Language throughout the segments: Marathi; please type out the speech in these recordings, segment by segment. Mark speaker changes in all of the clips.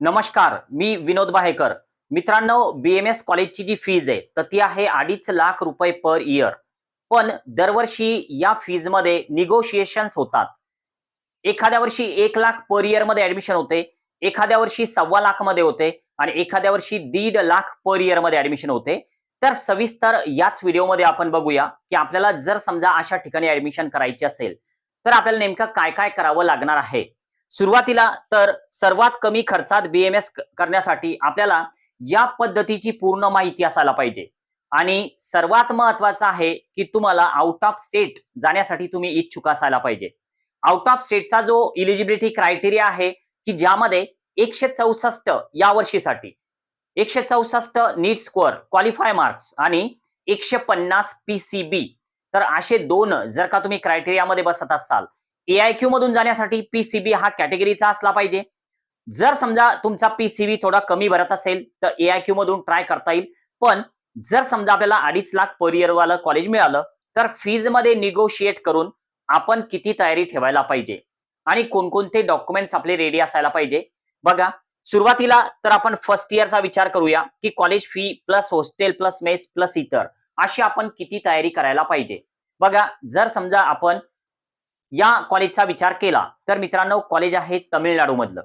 Speaker 1: नमस्कार मी विनोद बाहेकर. मित्रांनो बीएमएस कॉलेजची जी फीज आहे तर ती आहे अडीच लाख रुपये पर इयर पण दरवर्षी या फीजमध्ये निगोशिएशन्स होतात. एखाद्या वर्षी एक लाख पर इयरमध्ये ऍडमिशन होते एखाद्या वर्षी सव्वा लाखमध्ये होते आणि एखाद्या वर्षी दीड लाख पर इयरमध्ये ऍडमिशन होते. तर सविस्तर याच व्हिडिओमध्ये आपण बघूया की आपल्याला जर समजा अशा ठिकाणी ऍडमिशन करायची असेल तर आपल्याला नेमकं काय काय करावं लागणार आहे. सुरुवातीला तर सर्वात कमी खर्चात बीएमएस करण्यासाठी आपल्याला या पद्धतीची पूर्ण माहिती असायला पाहिजे. आणि सर्वात महत्वाचं आहे की तुम्हाला आउट ऑफ स्टेट जाण्यासाठी तुम्ही इच्छुक असायला पाहिजे. आउट ऑफ स्टेटचा जो इलिजिबिलिटी क्रायटेरिया आहे की ज्यामध्ये एकशे चौसष्ट या वर्षीसाठी एकशे चौसष्ट नीट स्कोअर क्वालिफाय मार्क्स आणि एकशे पन्नास पीसीबी तर असे दोन जर का तुम्ही क्रायटेरियामध्ये बसत असाल एआयक्यू मधून जाण्यासाठी पीसीबी हा कॅटेगरीचा असला पाहिजे. जर समजा तुमचा पीसीबी थोडा कमी भरत असेल तर एआयक्यू मधून ट्राय करता येईल. पण जर समजा आपल्याला अडीच लाख पर इयरवालं कॉलेज मिळालं तर फीजमध्ये निगोशिएट करून आपण किती तयारी ठेवायला पाहिजे? आणि कोणकोणते डॉक्युमेंट्स आपले रेडी असायला पाहिजे? बघा सुरुवातीला तर आपण फर्स्ट इयरचा विचार करूया की college fee plus hostel plus mess plus इतर अशी आपण किती तयारी करायला पाहिजे? बघा जर समजा आपण या कॉलेजचा विचार केला तर मित्रांनो कॉलेज आहे तमिळनाडू मधलं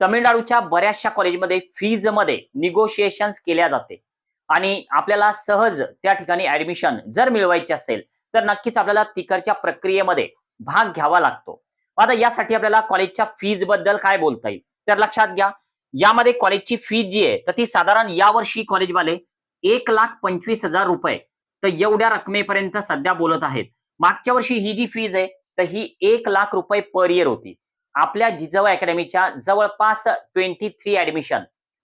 Speaker 1: तमिळनाडूच्या बऱ्याचशा कॉलेजमध्ये फीजमध्ये निगोशिएशन्स केल्या जाते. आणि आपल्याला सहज त्या ठिकाणी ऍडमिशन जर मिळवायची असेल तर नक्कीच आपल्याला तिकडच्या प्रक्रियेमध्ये भाग घ्यावा लागतो. आता यासाठी आपल्याला कॉलेजच्या फीजबद्दल काय बोलता येईल? तर लक्षात घ्या यामध्ये कॉलेजची फीज जी आहे तर ती साधारण यावर्षी कॉलेजवाले एक लाख पंचवीस हजार रुपये. तर एवढ्या रकमेपर्यंत सध्या बोलत आहेत. मागच्या वर्षी ही जी फीज आहे तर ही एक लाख रुपये पर इयर होती. आपल्या जिजाऊ अकॅडमीच्या जवळपास ट्वेंटी थ्री ऍडमिशन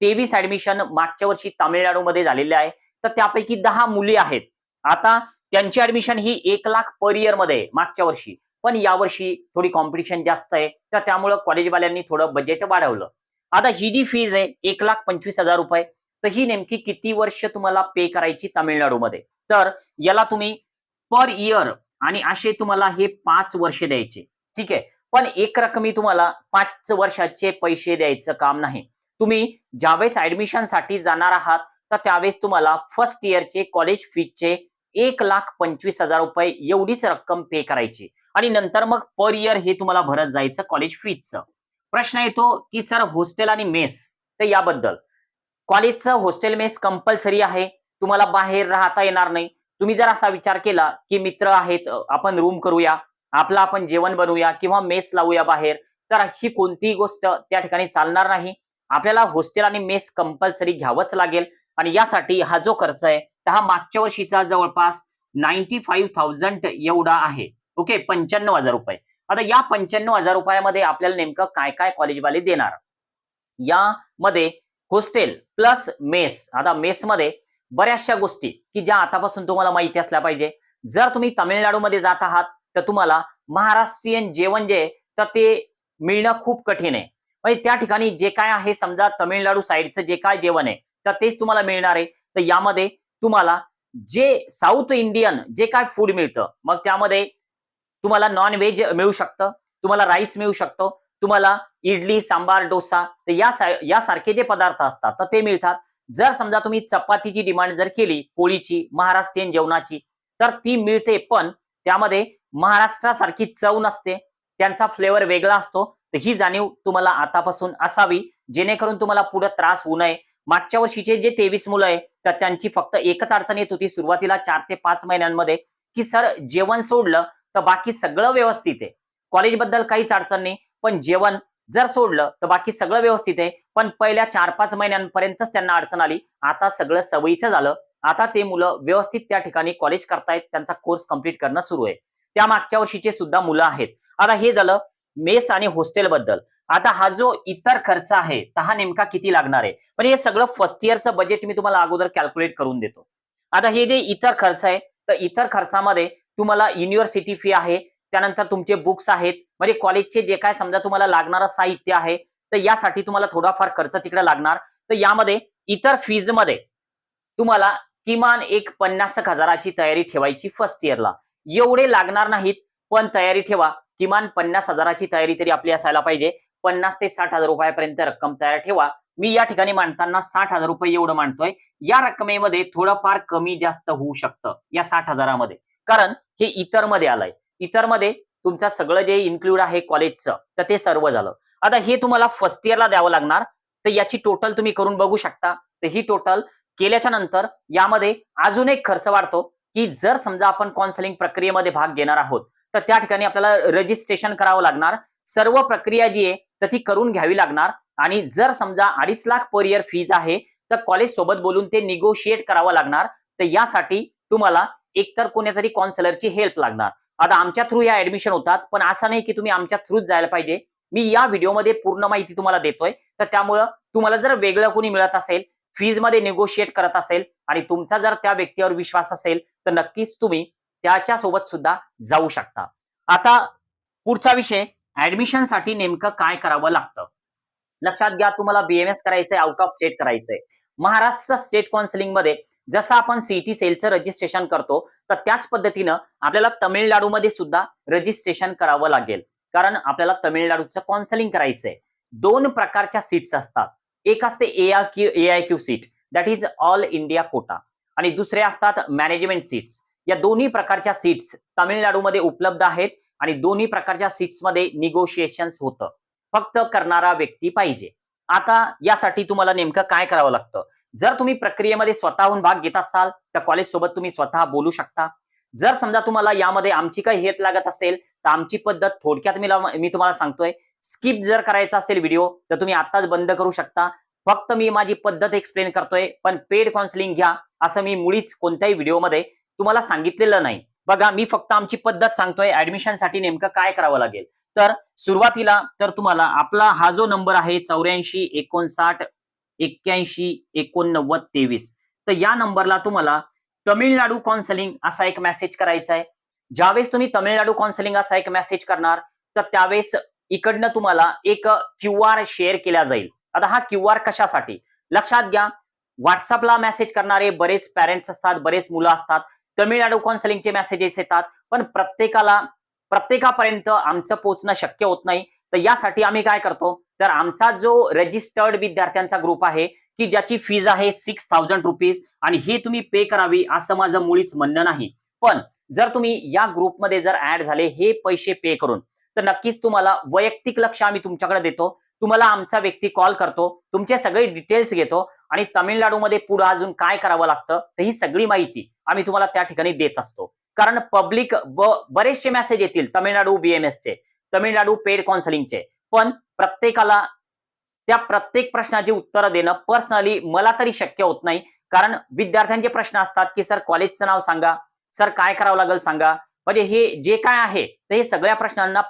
Speaker 1: तेवीस ऍडमिशन मागच्या वर्षी तामिळनाडूमध्ये झालेले आहे. तर त्यापैकी दहा मुली आहेत. आता त्यांची ऍडमिशन ही एक लाख पर इयरमध्ये मागच्या वर्षी. पण यावर्षी थोडी कॉम्पिटिशन जास्त आहे. तर त्यामुळं कॉलेजवाल्यांनी थोडं बजेट वाढवलं. आता ही जी फीज आहे एक लाख पंचवीस हजार रुपये. तर ही नेमकी किती वर्ष तुम्हाला पे करायची तामिळनाडूमध्ये? तर याला तुम्ही पर इयर आणि असे तुम्हाला हे पाच वर्ष द्यायचे. ठीक आहे? पण एक रकमी तुम्हाला पाच वर्षाचे पैसे द्यायचं काम नाही. तुम्ही ज्यावेळेस ऍडमिशनसाठी जाणार आहात तर त्यावेळेस तुम्हाला फर्स्ट इयरचे कॉलेज फीचे एक लाख पंचवीस हजार रुपये एवढीच रक्कम पे करायची. आणि नंतर मग पर इयर हे तुम्हाला भरत जायचं कॉलेज फीचं प्रश्न येतो की सर हॉस्टेल आणि मेस? तर याबद्दल. कॉलेजचं हॉस्टेल मेस कंपल्सरी आहे. तुम्हाला बाहेर राहता येणार नाही. तुम्ही जर असा विचार केला की मित्र आहेत आपण रूम करूया आपलं आपण जेवण बनवूया किंवा मेस लावूया बाहेर तर ही कोणतीही गोष्ट त्या ठिकाणी चालणार नाही. आपल्याला हॉस्टेल आणि मेस कंपल्सरी घ्यावंच लागेल आणि यासाठी हा जो खर्च आहे तर हा मागच्या वर्षीचा जवळपास नाईन्टी फाईव्ह थाउजंड एवढा आहे. ओके? पंच्याण्णव हजार रुपये. आता या पंच्याण्णव हजार रुपयामध्ये आपल्याला नेमकं काय काय कॉलेजवाले देणार? यामध्ये हॉस्टेल प्लस मेस. आता मेसमध्ये बऱ्याचशा गोष्टी की ज्या आतापासून तुम्हाला माहिती असल्या पाहिजे. जर तुम्ही तामिळनाडूमध्ये जात आहात तर तुम्हाला महाराष्ट्रीयन जेवण जे तर ते मिळणं खूप कठीण आहे. म्हणजे त्या ठिकाणी जे काय आहे समजा तामिळनाडू साईडचं जे काय जेवण आहे तर तेच तुम्हाला मिळणार आहे. तर यामध्ये तुम्हाला जे साऊथ इंडियन जे काय फूड मिळतं मग त्यामध्ये तुम्हाला नॉन व्हेज मिळू शकतं तुम्हाला राईस मिळू शकतो तुम्हाला इडली सांबार डोसा तर या यासारखे जे पदार्थ असतात तर ते मिळतात. जर समजा तुम्ही चपातीची डिमांड जर केली पोळीची महाराष्ट्रीयन जेवणाची तर ती मिळते पण त्यामध्ये महाराष्ट्रासारखी चव नसते. त्यांचा फ्लेवर वेगळा असतो. तर ही जाणीव तुम्हाला आतापासून असावी. जेणेकरून तुम्हाला पुढे त्रास होऊ नये. मागच्या वर्षीचे जे तेवीस मुलं आहे तर त्यांची फक्त एकच अडचण येत होती सुरुवातीला चार ते पाच महिन्यांमध्ये की सर जेवण सोडलं तर बाकी सगळं व्यवस्थित आहे. कॉलेजबद्दल काहीच अडचण नाही पण जेवण जर सोडलं तर बाकी सगळं व्यवस्थित आहे. पण पहिल्या चार पाच महिन्यांपर्यंतच त्यांना अडचण आली. आता सगळं सवयीचं झालं. आता ते मुलं व्यवस्थित त्या ठिकाणी कॉलेज करतायत. त्यांचा कोर्स कंप्लीट करणं सुरू आहे. त्या मागच्या वर्षीचे सुद्धा मुलं आहेत. आता हे झालं मेस आणि हॉस्टेल बद्दल. आता हा जो इतर खर्च आहे तर हा नेमका किती लागणार आहे? पण हे सगळं फर्स्ट इयरचं बजेट मी तुम्हाला अगोदर कॅल्क्युलेट करून देतो. आता हे जे इतर खर्च आहे तर इतर खर्चामध्ये तुम्हाला युनिव्हर्सिटी फी आहे त्यानंतर तुमचे बुक्स आहेत. म्हणजे कॉलेजचे जे काय समजा तुम्हाला लागणारं साहित्य आहे तर यासाठी तुम्हाला थोडाफार खर्च तिकडे लागणार. तर यामध्ये इतर फीजमध्ये तुम्हाला किमान एक पन्नास हजाराची तयारी ठेवायची फर्स्ट इयरला एवढे लागणार नाहीत पण तयारी ठेवा. किमान पन्नास हजाराची तयारी तरी आपली असायला पाहिजे. पन्नास ते साठ हजार रुपयापर्यंत रक्कम तयार ठेवा. मी या ठिकाणी मांडताना साठ हजार रुपये एवढं मांडतोय. या रकमेमध्ये थोडंफार कमी जास्त होऊ शकतं या साठ हजारामध्ये. कारण हे इतरमध्ये आलंय. इतरमध्ये तुमचं सगळं जे इन्क्लूड आहे कॉलेजचं तर ते सर्व झालं. आता हे तुम्हाला फर्स्ट इयरला द्यावं लागणार तर याची टोटल तुम्ही करून बघू शकता. तर ही टोटल केल्याच्यानंतर यामध्ये अजून एक खर्च वाढतो की जर समजा आपण काउन्सिलिंग प्रक्रियेमध्ये भाग घेणार आहोत तर त्या ठिकाणी आपल्याला रजिस्ट्रेशन करावं लागणार. सर्व प्रक्रिया जी आहे तर ती करून घ्यावी लागणार. आणि जर समजा अडीच लाख पर इयर फीज आहे तर कॉलेज सोबत बोलून ते निगोशिएट करावं लागणार. तर यासाठी तुम्हाला एकतर कोणत्यातरी काउन्सिलरची हेल्प लागणार. आता आमच्या थ्रू या ऍडमिशन होतात पण असं नाही की तुम्ही आमच्या थ्रूच जायला पाहिजे. मी या व्हिडिओमध्ये पूर्ण माहिती तुम्हाला देतोय. तर त्यामुळं तुम्हाला जर वेगळं कोणी मिळत असेल फीजमध्ये निगोशिएट करत असेल आणि तुमचा जर त्या व्यक्तीवर विश्वास असेल तर नक्कीच तुम्ही त्याच्या सोबत सुद्धा जाऊ शकता. आता पुढचा विषय ऍडमिशनसाठी नेमकं काय करावं लागतं? लक्षात घ्या तुम्हाला बीएमएस करायचंय आउट ऑफ स्टेट करायचंय. महाराष्ट्र स्टेट काउन्सिलिंगमध्ये जसं आपण सीटी सेलचं रजिस्ट्रेशन करतो तर त्याच पद्धतीनं आपल्याला तमिळनाडूमध्ये सुद्धा रजिस्ट्रेशन करावं लागेल. कारण आपल्याला तमिळनाडूचं काउन्सिलिंग करायचंय. दोन प्रकारच्या सीट्स असतात. एक असते A I Q A I Q seat that is all India quota आणि दुसरे असतात मॅनेजमेंट सीट्स या दोन्ही प्रकारच्या सीट्स तामिळनाडूमध्ये उपलब्ध आहेत आणि दोन्ही प्रकारच्या सीट्समध्ये निगोशिएशन्स होतं. फक्त करणारा व्यक्ती पाहिजे. आता यासाठी तुम्हाला नेमकं काय करावं लागतं? जर तुम्ही प्रक्रियेमध्ये स्वतःहून भाग घेत असाल तर कॉलेज सोबत तुम्ही स्वतः बोलू शकता. जर समजा तुम्हाला यामध्ये आमची काही हेल्प लागत असेल तर आमची पद्धत थोडक्यात मी मी तुम्हाला सांगतोय. स्किप जर करायचा असेल व्हिडिओ तर तुम्ही आताच बंद करू शकता. फक्त मी माझी पद्धत एक्सप्लेन करतोय पण पेड काउन्सिलिंग घ्या असं मी मुळीच कोणत्याही व्हिडिओमध्ये तुम्हाला सांगितलेलं नाही. बघा मी फक्त आमची पद्धत सांगतोय ऍडमिशनसाठी नेमकं काय करावं लागेल. तर सुरुवातीला तर तुम्हाला आपला हा जो नंबर आहे चौऱ्याऐंशी एकोणसाठ एक्क्याऐंशी एकोणनव्वद तेवीस. तर या नंबरला तुम्हाला तमिळनाडू काउन्सिलिंग असा एक मेसेज करायचा आहे. ज्यावेळेस तुम्ही तमिळनाडू काउन्सिलिंग असा एक मेसेज करणार तर त्यावेळेस इकडनं तुम्हाला एक क्यू आर शेअर केला जाईल. आता हा क्यू आर कशासाठी? लक्षात घ्या व्हॉट्सअपला मेसेज करणारे बरेच पॅरेंट्स असतात बरेच मुलं असतात. तमिळनाडू काउन्सिलिंगचे मेसेजेस येतात पण प्रत्येकाला प्रत्येकापर्यंत आमचं पोहोचणं शक्य होत नाही. तर यासाठी आम्ही काय करतो तर आमचा जो रजिस्टर्ड विद्यार्थ्यांचा ग्रुप आहे की ज्याची फीज आहे सिक्स थाउजंड रुपीज आणि ही तुम्ही पे करावी असं माझं मुळीच म्हणणं नाही. पण जर तुम्ही या ग्रुपमध्ये जर ऍड झाले हे पैसे पे करून तर नक्कीच तुम्हाला वैयक्तिक लक्ष आम्ही तुमच्याकडे देतो. तुम्हाला आमचा व्यक्ती कॉल करतो तुमचे सगळे डिटेल्स घेतो आणि तामिळनाडूमध्ये पुढे अजून काय करावं लागतं तर ही सगळी माहिती आम्ही तुम्हाला त्या ठिकाणी देत असतो. कारण पब्लिक बरेचसे मेसेज येतील तमिळनाडू बीएमएस चे तमिळनाडू पेड काउन्सिलिंगचे पण प्रत्येकाला त्या प्रत्येक प्रश्नाची उत्तरं देणं पर्सनली मला तरी शक्य होत नाही. कारण विद्यार्थ्यांचे प्रश्न असतात की सर कॉलेजचं नाव सांगा. सर काय करावं लागेल सांगा. म्हणजे हे जे काय आहे तर हे सगळ्या प्रश्नांना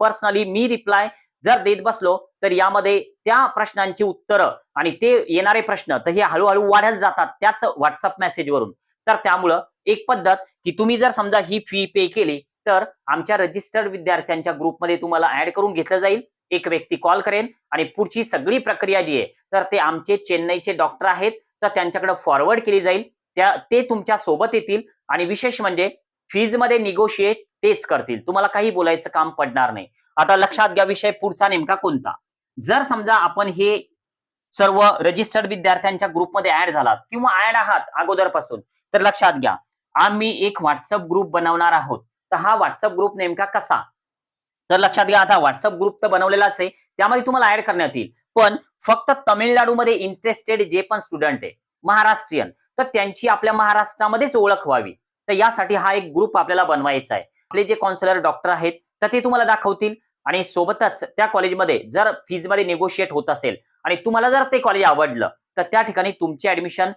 Speaker 1: पर्सनली मी रिप्लाय जर देत बसलो तर यामध्ये त्या प्रश्नांची उत्तरं आणि ते येणारे प्रश्न तर हे हळूहळू वाढत जातात त्याच व्हॉट्सअप मेसेजवरून तर त्यामुळं एक पद्धत की तुम्ही जर समजा ही फी पे केली तर आमच्या रजिस्टर्ड विद्यार्थ्यांच्या ग्रुपमध्ये तुम्हाला ऍड करून घेतलं जाईल. एक व्यक्ती कॉल करेन आणि पुढची सगळी प्रक्रिया जी आहे तर ते आमचे चेन्नईचे डॉक्टर आहेत तर त्यांच्याकडे फॉरवर्ड केली जाईल. त्या ते तुमच्यासोबत येतील आणि विशेष म्हणजे फीजमध्ये निगोशिएट तेच करतील. तुम्हाला काही बोलायचं काम पडणार नाही. आता लक्षात घ्या विषय पुढचा नेमका कोणता. जर समजा आपण हे सर्व रजिस्टर्ड विद्यार्थ्यांच्या ग्रुपमध्ये ऍड झालात किंवा ऍड आहात अगोदरपासून तर लक्षात घ्या. आम्ही एक व्हॉट्सअप ग्रुप बनवणार आहोत. तर हा व्हॉट्सअप ग्रुप नेमका कसा? तर लक्षात घ्या आता व्हॉट्सअप ग्रुप तर बनवलेलाच आहे. त्यामध्ये तुम्हाला ऍड करण्यात येईल. पण फक्त तामिळनाडूमध्ये इंटरेस्टेड जे पण स्टुडंट आहे महाराष्ट्रीयन तर त्यांची आपल्या महाराष्ट्रामध्येच ओळख व्हावी. तर यासाठी हा एक ग्रुप आपल्याला बनवायचा आहे. आपले जे कॉन्सलर डॉक्टर आहेत तर ते तुम्हाला दाखवतील. आणि सोबतच त्या कॉलेजमध्ये जर फीजमध्ये निगोशिएट होत असेल आणि तुम्हाला जर ते कॉलेज आवडलं तर त्या ठिकाणी तुमचे ऍडमिशन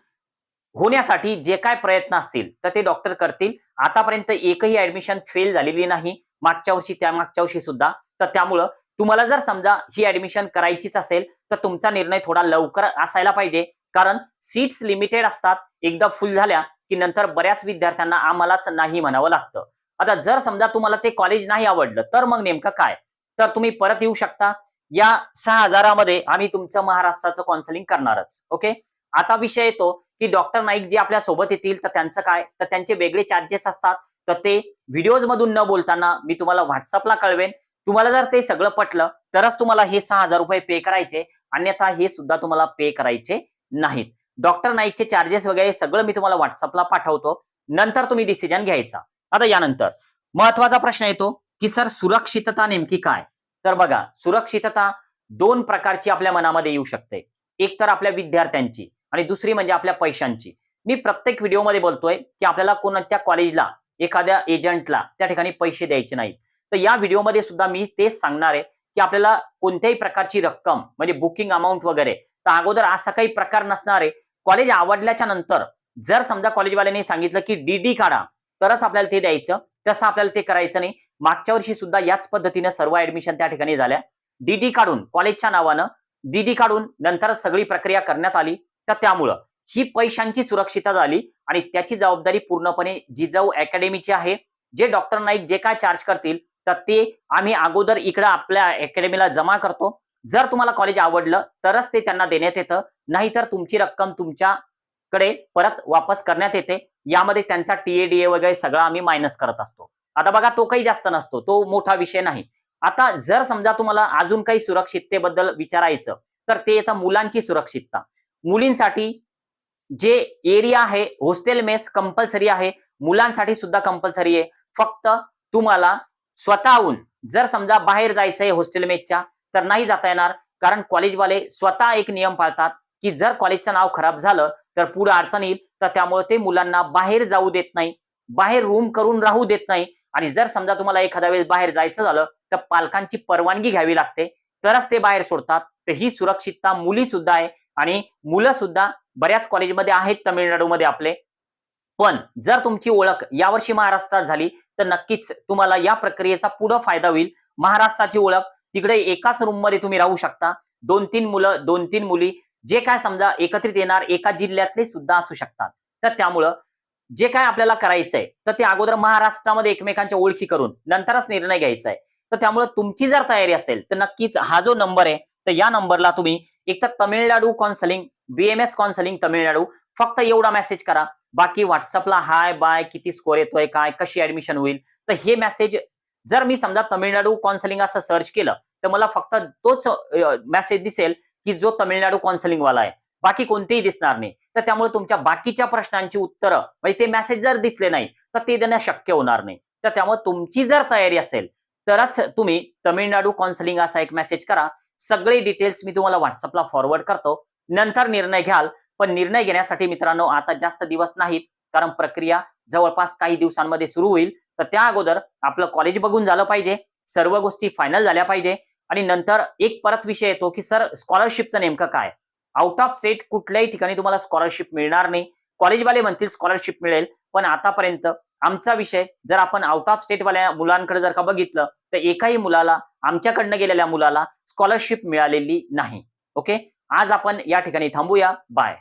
Speaker 1: होण्यासाठी जे काय प्रयत्न असतील तर ते डॉक्टर करतील. आतापर्यंत एकही ऍडमिशन फेल झालेली नाही. मागच्या वर्षी त्या मागच्या वर्षी सुद्धा. तर त्यामुळं तुम्हाला जर समजा ही ऍडमिशन करायचीच असेल तर तुमचा निर्णय थोडा लवकर असायला पाहिजे. कारण सीट्स लिमिटेड असतात. एकदा फुल झाल्या की नंतर बऱ्याच विद्यार्थ्यांना आम्हालाच नाही म्हणावं लागतं. आता जर समजा तुम्हाला ते कॉलेज नाही आवडलं तर मग नेमकं काय? तर तुम्ही परत येऊ शकता. या सहा हजारामध्ये आम्ही तुमचं महाराष्ट्राचं कॉन्सलिंग करणारच. ओके? आता विषय येतो की डॉक्टर नाईक जे आपल्यासोबत येतील तर त्यांचं काय? तर त्यांचे वेगळे चार्जेस असतात. तर ते व्हिडिओज मधून न बोलताना मी तुम्हाला व्हॉट्सअपला कळवेन. तुम्हाला जर ते सगळं पटलं तरच तुम्हाला हे सहा हजार रुपये पे करायचे. अन्यथा हे सुद्धा तुम्हाला पे करायचे नाहीत. डॉक्टर नाईकचे चार्जेस वगैरे सगळं मी तुम्हाला व्हॉट्सअपला पाठवतो. नंतर तुम्ही डिसिजन घ्यायचा. आता यानंतर महत्त्वाचा प्रश्न येतो की सर सुरक्षितता नेमकी काय? तर बघा सुरक्षितता दोन प्रकारची आपल्या मनामध्ये येऊ शकते. एक तर आपल्या विद्यार्थ्यांची आणि दुसरी म्हणजे आपल्या पैशांची. मी प्रत्येक व्हिडिओमध्ये बोलतोय की आपल्याला कोणत्या कॉलेजला एखाद्या एजंटला त्या ठिकाणी पैसे द्यायचे नाहीत. तर या व्हिडिओमध्ये सुद्धा मी तेच सांगणार आहे की आपल्याला कोणत्याही प्रकारची रक्कम म्हणजे बुकिंग अमाऊंट वगैरे तर अगोदर असा काही प्रकार नसणार आहे. कॉलेज आवडल्याच्या नंतर जर समजा कॉलेजवाल्याने सांगितलं की डीडी काढा तरच आपल्याला ते द्यायचं. तसं आपल्याला ते करायचं नाही. मागच्या वर्षी सुद्धा याच पद्धतीने सर्व ऍडमिशन त्या ठिकाणी झाल्या. डीडी काढून कॉलेजच्या नावानं डीडी काढून नंतर सगळी प्रक्रिया करण्यात आली. तर त्यामुळं ही पैशांची सुरक्षितता झाली आणि त्याची जबाबदारी पूर्णपणे जिजाऊ अकॅडमीची आहे. जे डॉक्टर नाईक जे काय चार्ज करतील तर ते आम्ही अगोदर इकडं आपल्या अकॅडमीला जमा करतो. जर तुम्हाला कॉलेज आवडलं तरच ते त्यांना देण्यात येतं. नाहीतर तुमची रक्कम तुमच्याकडे परत वापस करण्यात येते. यामध्ये त्यांचा टीएडीए वगैरे सगळं आम्ही मायनस करत असतो. आता बघा तो काही जास्त नसतो. तो मोठा विषय नाही. आता जर समजा तुम्हाला अजून काही सुरक्षिततेबद्दल विचारायचं तर ते येतं मुलांची सुरक्षितता. मुलींसाठी जे एरिया आहे हॉस्टेल मेस कंपल्सरी आहे मुलांसाठी सुद्धा कंपल्सरी आहे. फक्त तुम्हाला स्वतःहून जर समजा बाहेर जायचंय हॉस्टेल मेसच्या तर नाही जाता येणार. कारण कॉलेजवाले स्वतः एक नियम पाळतात की जर कॉलेजचं नाव खराब झालं तर पुढे अडचण येईल. तर त्यामुळे ते मुलांना बाहेर जाऊ देत नाही. बाहेर रूम करून राहू देत नाही. आणि जर समजा तुम्हाला एखाद्या वेळेस बाहेर जायचं झालं तर पालकांची परवानगी घ्यावी लागते. तरच ते बाहेर सोडतात. तर ही सुरक्षितता मुली सुद्धा आहे. आणि मुलं सुद्धा बऱ्याच कॉलेजमध्ये आहेत तमिळनाडूमध्ये आपले. पण जर तुमची ओळख यावर्षी महाराष्ट्रात झाली तर नक्कीच तुम्हाला या प्रक्रियेचा पुढं फायदा होईल. महाराष्ट्राची ओळख तिकडे एकाच रूममध्ये तुम्ही राहू शकता. दोन तीन मुलं दोन तीन मुली जे काय समजा एकत्रित येणार एका जिल्ह्यातले सुद्धा असू शकतात. तर त्यामुळं जे काय आपल्याला करायचंय तर ते अगोदर महाराष्ट्रामध्ये एकमेकांच्या ओळखी करून नंतरच निर्णय घ्यायचा आहे तर त्यामुळे तुमची जर तयारी असेल तर नक्कीच हा जो नंबर आहे तर या नंबरला तुम्ही एक तर Tamil Nadu counselling BMS counselling Tamil Nadu फक्त एवढा मेसेज करा. बाकी व्हॉट्सअपला हाय बाय किती स्कोर येतोय काय कशी ऍडमिशन होईल? तर हे मेसेज जर मी समजा तमिळनाडू काउन्सिलिंग असं सर्च केलं तर मला फक्त तोच मेसेज दिसेल की जो तमिळनाडू काउन्सिलिंग वाला आहे. बाकी कोणतेही दिसणार नाही. तर त्यामुळे तुमच्या बाकीच्या प्रश्नांची उत्तरं म्हणजे ते मेसेज जर दिसले नाही तर ते देणं शक्य होणार नाही. तर त्यामुळे तुमची जर तयारी असेल तरच तुम्ही तमिळनाडू काउन्सिलिंग असा एक मेसेज करा. सगळे डिटेल्स मी तुम्हाला व्हॉट्सअपला फॉरवर्ड करतो. नंतर निर्णय घ्याल. पण निर्णय घेण्यासाठी मित्रांनो आता जास्त दिवस नाहीत. कारण प्रक्रिया जवळपास काही दिवसांमध्ये सुरू होईल. तर त्या अगोदर आपलं कॉलेज बघून झालं पाहिजे. सर्व गोष्टी फायनल झाल्या पाहिजे. आणि नंतर एक परत विषय येतो की सर स्कॉलरशिपचं नेमकं काय? आउट ऑफ स्टेट कुठल्याही ठिकाणी तुम्हाला स्कॉलरशिप मिळणार नाही. कॉलेजवाले म्हणतील स्कॉलरशिप मिळेल. पण आतापर्यंत आमचा विषय जर आपण आउट ऑफ स्टेटवाल्या मुलांकडे जर का बघितलं तर एकाही मुलाला आमच्याकडनं गेलेल्या मुलाला स्कॉलरशिप मिळालेली नाही. ओके आज आपण या ठिकाणी थांबूया. बाय.